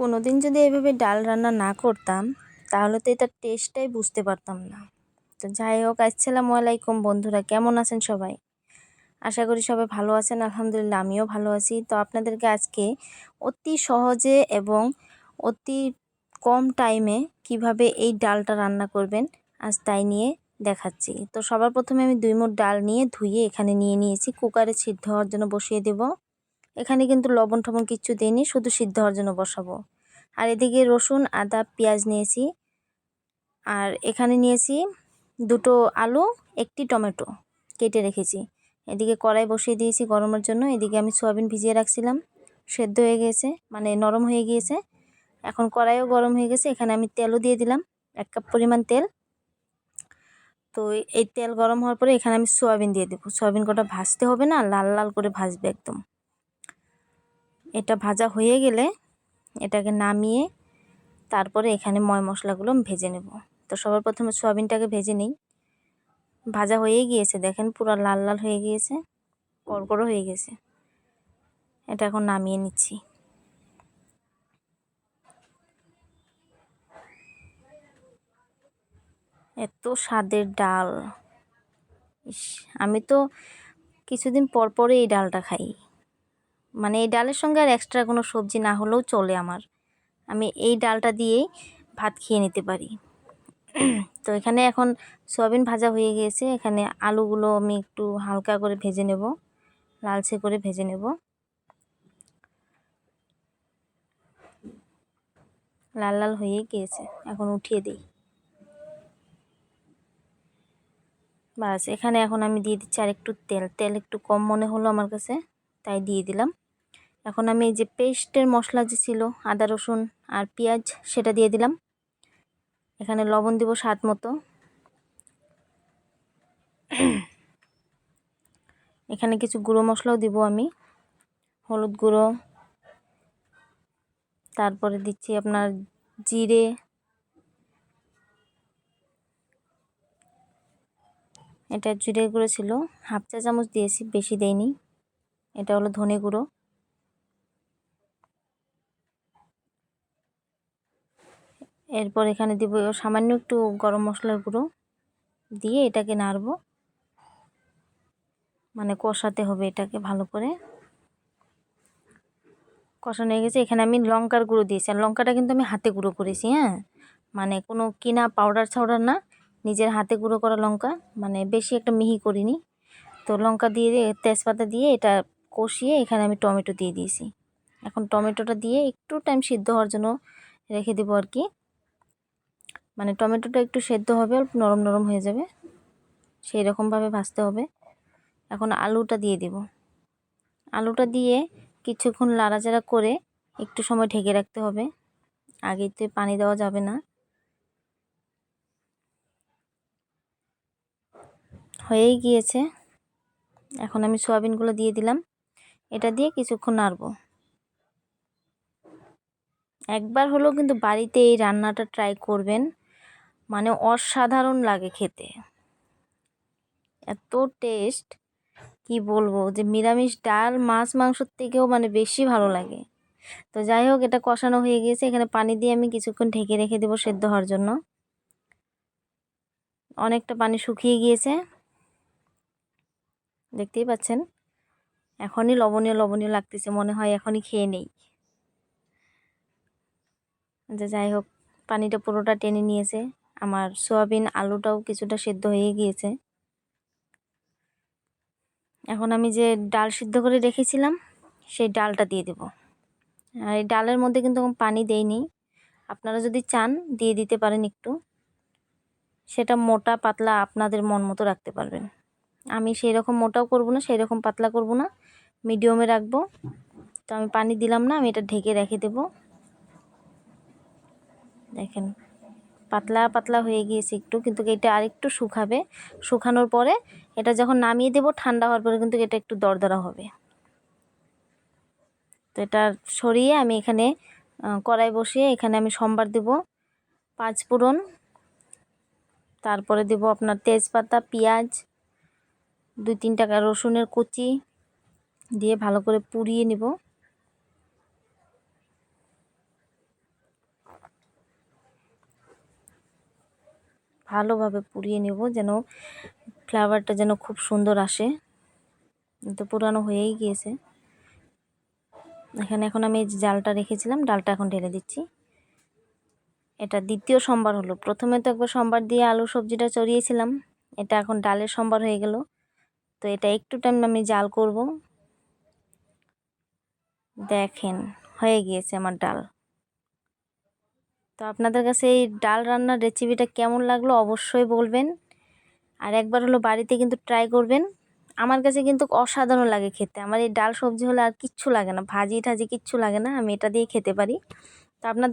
কোনো দিন যদি এভাবে ডাল রান্না না করতাম, তাহলে তো এটার টেস্টটাই বুঝতে পারতাম না। তো যাই হোক, আসসালামু আলাইকুম বন্ধুরা, কেমন আছেন সবাই? আশা করি সবাই ভালো আছেন, আলহামদুলিল্লাহ আমিও ভালো আছি। তো আপনাদেরকে আজকে অতি সহজে এবং অতি কম টাইমে কীভাবে এই ডালটা রান্না করবেন, আজ তাই নিয়ে দেখাচ্ছি। তো সবার প্রথমে আমি দুই মুঠ ডাল নিয়ে ধুয়ে এখানে নিয়ে নিয়েছি, কুকারে সিদ্ধ হওয়ার জন্য বসিয়ে দেব। এখানে কিন্তু লবণ টবণ কিচ্ছু দিইনি, শুধু সিদ্ধ হওয়ার জন্য বসাবো। আর এদিকে রসুন, আদা, পেঁয়াজ নিয়েছি। আর এখানে নিয়েছি দুটো আলু, একটি টমেটো কেটে রেখেছি। এদিকে কড়াই বসিয়ে দিয়েছি গরমের জন্য। এদিকে আমি সোয়াবিন ভিজিয়ে রাখছিলাম। সেদ্ধ হয়ে গিয়েছে মানে নরম হয়ে গিয়েছে। এখন কড়াইও গরম হয়ে গেছে। এখানে আমি তেলও দিয়ে দিলাম, এক কাপ পরিমাণ তেল। তো এই তেল গরম হওয়ার পরে এখানে আমি সোয়াবিন দিয়ে দেবো। সোয়াবিন কটা ভাজতে হবে না, লাল লাল করে ভাজবে একদম। এটা ভাজা হয়ে গেলে এটাকে নামিয়ে তারপরে এখানে ময় মশলাগুলো ভেজে নেব। তো সবার প্রথমে সোয়াবিনটাকে ভেজে নিই। ভাজা হয়ে গিয়েছে, দেখেন পুরো লাল লাল হয়ে গিয়েছে কড়কড়ো হয়ে গেছে। এটা এখন নামিয়ে নিচ্ছি। এত স্বাদের ডাল। ইস, আমি তো কিছুদিন পর পরে এই ডালটা খাই। মানে এই ডালের সঙ্গে আর এক্সট্রা কোনো সবজি না হলেও চলে আমার। আমি এই ডালটা দিয়েই ভাত খেয়ে নিতে পারি। তো এখানে এখন সয়াবিন ভাজা হয়ে গিয়েছে এখানে আলুগুলো আমি একটু হালকা করে ভেজে নেব, লালচে করে ভেজে নেব। লাল লাল হয়ে গিয়েছে এখন উঠিয়ে দিই। বাস, এখানে এখন আমি দিয়ে দিচ্ছি আর একটু তেল। তেল একটু কম মনে হলো আমার কাছে। তাই দিয়ে দিলাম। এখন আমি যে পেস্টের মশলা যে ছিল, আদা, রসুন আর পেঁয়াজ, সেটা দিয়ে দিলাম। এখানে লবণ দিব স্বাদ মতো। এখানে কিছু গুঁড়ো মশলাও দিব আমি। হলুদ গুঁড়ো। তারপরে দিচ্ছি আপনার জিরে। এটা জিরে গুঁড়ো ছিল। হাফ চা চামচ দিয়েছি, বেশি দেয়নি এটা হলো ধনে গুঁড়ো। এরপর এখানে দিব সামান্য একটু গরম মশলার গুঁড়ো দিয়ে এটাকে নাড়ব। মানে কষাতে হবে এটাকে ভালো করে। কষানো হয়ে গেছে। এখানে আমি লঙ্কার গুঁড়ো দিয়েছি। আর লঙ্কাটা কিন্তু আমি হাতে গুঁড়ো করেছি হ্যাঁ? মানে কোনো কিনা পাউডার ছাউডার না। নিজের হাতে গুঁড়ো করা লঙ্কা। মানে বেশি একটা মিহি করিনি। তো লঙ্কা দিয়ে তেজপাতা দিয়ে এটা কষিয়ে এখানে আমি টমেটো দিয়ে দিয়েছি। এখন টমেটোটা দিয়ে একটু টাইম সিদ্ধ হওয়ার জন্য রেখে দেবো আর কি। মানে টমেটোটা একটু সেদ্ধ হবে, অল্প নরম নরম হয়ে যাবে। সেই রকমভাবে ভাজতে হবে। এখন আলুটা দিয়ে দেব। আলুটা দিয়ে কিছুক্ষণ লাড়াচাড়া করে একটু সময় ঢেকে রাখতে হবে। আগেতে পানি দেওয়া যাবে না। হয়েই গিয়েছে। এখন আমি সোয়াবিনগুলো দিয়ে দিলাম। এটা দিয়ে কিছুক্ষণ নাড়ব। একবার হলেও কিন্তু বাড়িতে এই রান্নাটা ট্রাই করবেন। মানে অসাধারণ লাগে খেতে। এত টেস্ট কি বলব? যে নিরামিষ ডাল, মাছ মাংসর থেকেও মানে বেশি ভালো লাগে। তো যাই হোক, এটা কষানো হয়ে গিয়েছে। এখানে পানি দিয়ে আমি কিছুক্ষণ ঢেকে রেখে দেবো সেদ্ধ হওয়ার জন্য। অনেকটা পানি শুকিয়ে গিয়েছে। দেখতেই পাচ্ছেন? এখনই লবণীয় লবণীয় লাগতেছে, মনে হয় এখনই খেয়ে নেই। যে যাই হোক, পানিটা পুরোটা টেনে নিয়েছে। আমার সোয়াবিন আলুটাও কিছুটা সেদ্ধ হয়ে গিয়েছে। এখন আমি যে ডাল সিদ্ধ করে রেখেছিলাম, সেই ডালটা দিয়ে দেব। আর এই ডালের মধ্যে কিন্তু পানি দেয়নি আপনারা যদি চান, দিয়ে দিতে পারেন একটু। সেটা মোটা, পাতলা আপনাদের মন মতো রাখতে পারবেন। আমি সেই রকম মোটাও করব না সেই রকম পাতলা করব না। মিডিয়ামে রাখব। তো আমি পানি দিলাম না, আমি এটা ঢেকে রেখে দেব। দেখেন, পাতলা পাতলা হয়ে গিয়েছে একটু, কিন্তু এটা আরেকটু শুকাবে। শুকানোর পরে এটা যখন নামিয়ে দেব, ঠান্ডা হওয়ার পরে কিন্তু এটা একটু দরদরা হবে। তো এটা সরিয়ে আমি এখানে কড়াই বসিয়ে এখানে আমি সোমবার দেব। পাঁচ ফোড়ন। তারপরে দেব আপনার তেজপাতা, পেঁয়াজ, দুই তিন টাকা রসুনের কুচি। দিয়ে ভালো করে পুড়িয়ে নেব। ভালোভাবে পুড়িয়ে নেব যেন ফ্লেভারটা যেন খুব সুন্দর আসে। তো পুরানো হয়েই গিয়েছে। এখানে এখন আমি জালটা রেখেছিলাম, ডালটা এখন ঢেলে দিচ্ছি। এটা দ্বিতীয় সোমবার হলো। প্রথমে তো একবার সোমবার দিয়ে আলু সবজিটা চড়িয়েছিলাম। এটা এখন ডালের সোমবার হয়ে গেল। তো এটা একটু টাইম আমি জাল করব। দেখেন, হয়ে গিয়েছে আমার ডাল। তো আপনাদের কাছে এই ডাল রান্নার রেসিপিটা কেমন লাগল অবশ্যই বলবেন। আর একবার হলো বাড়িতে কিন্তু ট্রাই করবেন। আমার কাছে কিন্তু অসাধারণ লাগে খেতে। আমার এই ডাল সবজি হলে আর কিচ্ছু লাগে না। ভাজি ঠাজি কিচ্ছু লাগে না। আমি এটা দিয়ে খেতে পারি। তো আপনাদের